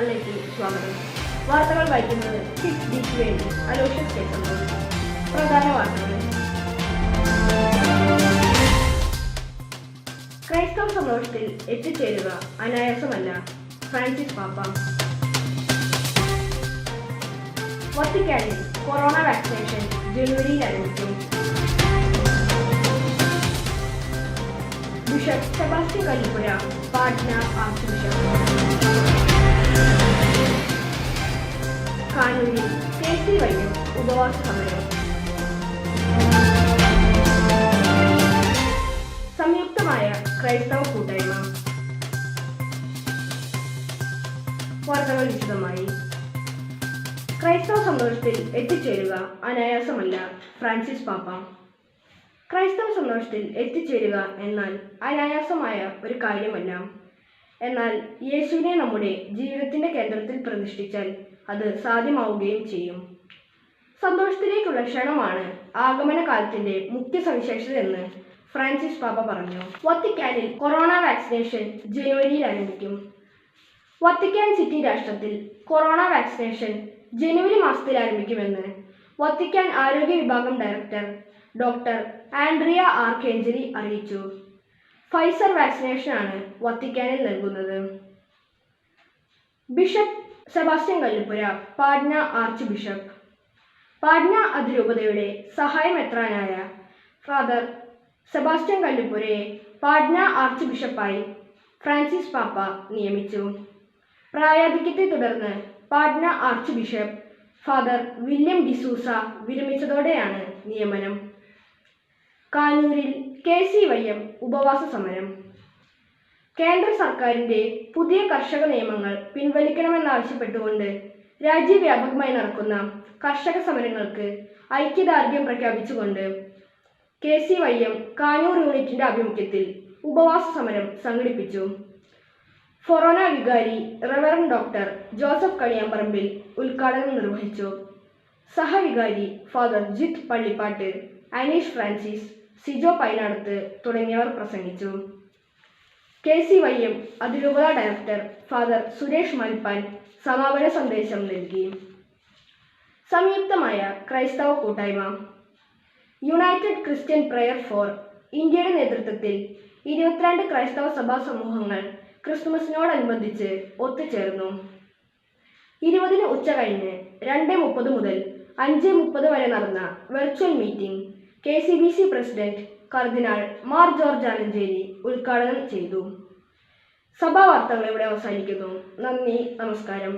വാർത്തകളിലേക്ക് സ്വാഗതം. വാർത്തകൾ വായിക്കുന്നത് പ്രധാന ക്രൈസ്തവ സന്തോഷത്തിൽ എത്തിച്ചേരുക അനായാസമല്ല. ഫ്രാൻസിസ് പാപ്പ. വത്തിക്കാനിൽ കൊറോണ വാക്സിനേഷൻ ജനുവരിയിൽ അനുവദിക്കും bishop Sebastian Kallipura Patna archbishop കാനൂരിൽ K C വൈദ്യം ഉപവാസ സംയുക്തമായ ക്രൈസ്തവ കൂട്ടായ്മ. വാർത്തകൾ വിശദമായി. ക്രൈസ്തവ സന്തോഷത്തിൽ എത്തിച്ചേരുക അനായാസമല്ല ഫ്രാൻസിസ് പാപ്പ. ക്രൈസ്തവ സന്തോഷത്തിൽ എത്തിച്ചേരുക എന്നാൽ അനായാസമായ ഒരു കാര്യമല്ല. എന്നാൽ യേശുവിനെ നമ്മുടെ ജീവിതത്തിന്റെ കേന്ദ്രത്തിൽ പ്രതിഷ്ഠിച്ചാൽ അത് സാധ്യമാവുകയും ചെയ്യും. സന്തോഷത്തിലേക്കുള്ള ക്ഷണമാണ് ആഗമന കാലത്തിന്റെ മുഖ്യ സവിശേഷത എന്ന് ഫ്രാൻസിസ് പാപ്പ പറഞ്ഞു. വത്തിക്കാനിൽ കൊറോണ വാക്സിനേഷൻ ജനുവരിയിൽ ആരംഭിക്കും. വത്തിക്കാൻ സിറ്റി രാഷ്ട്രത്തിൽ കൊറോണ വാക്സിനേഷൻ ജനുവരി മാസത്തിൽ ആരംഭിക്കുമെന്ന് വത്തിക്കാൻ ആരോഗ്യ വിഭാഗം director doctor Andrea Arcangeli അറിയിച്ചു. ഫൈസർ വാക്സിനേഷനാണ് വത്തിക്കാനിൽ നൽകുന്നത്. Bishop Sebastian Kallupura Patna archbishop Patna അതിരൂപതയുടെ സഹായമെത്രാനായ ഫാദർ സെബാസ്റ്റ്യൻ കല്ലുപുരയെ പാട്ന ആർച്ച് ബിഷപ്പായി ഫ്രാൻസിസ് പാപ്പ നിയമിച്ചു. പ്രായാധിക്യത്തെ തുടർന്ന് Patna archbishop father William D'Souza വിരമിച്ചതോടെയാണ് നിയമനം. കാനൂരിൽ കെ സി വൈ എം ഉപവാസ സമരം. കേന്ദ്ര സർക്കാരിന്റെ പുതിയ കർഷക നിയമങ്ങൾ പിൻവലിക്കണമെന്നാവശ്യപ്പെട്ടുകൊണ്ട് രാജ്യവ്യാപകമായി നടക്കുന്ന കർഷക സമരങ്ങൾക്ക് ഐക്യദാർഢ്യം പ്രഖ്യാപിച്ചുകൊണ്ട് K C Y M Kanoor യൂണിറ്റിന്റെ ആഭിമുഖ്യത്തിൽ ഉപവാസ സമരം സംഘടിപ്പിച്ചു. ഫൊറോന വികാരി റവറൻ ഡോക്ടർ ജോസഫ് കണിയാമ്പറമ്പിൽ ഉദ്ഘാടനം നിർവഹിച്ചു. സഹവികാരി ഫാദർ ജിത്ത് പള്ളിപ്പാട്ട് അനീഷ് ഫ്രാൻസിസ് സിജോ പൈനടുത്ത് തുടങ്ങിയവർ പ്രസംഗിച്ചു. കെ സി വൈ എം അതിരൂപത ഡയറക്ടർ ഫാദർ സുരേഷ് മൽപ്പാൻ സമാപന സന്ദേശം നൽകി. സംയുക്തമായ ക്രൈസ്തവ കൂട്ടായ്മ. യുണൈറ്റഡ് ക്രിസ്ത്യൻ പ്രെയർ ഫോർ ഇന്ത്യയുടെ നേതൃത്വത്തിൽ ഇരുപത്തിരണ്ട് ക്രൈസ്തവ സഭാ സമൂഹങ്ങൾ ക്രിസ്തുമസിനോടനുബന്ധിച്ച് ഒത്തുചേർന്നു. ഇരുപതിന് ഉച്ച കഴിഞ്ഞ് രണ്ട് മുപ്പത് മുതൽ അഞ്ച് മുപ്പത് വരെ നടന്ന virtual meeting K C B C president cardinal Mar George Alencherry ഉദ്ഘാടനം ചെയ്തു. സഭാ വാർത്തകൾ ഇവിടെ അവസാനിക്കുന്നു. നന്ദി നമസ്കാരം.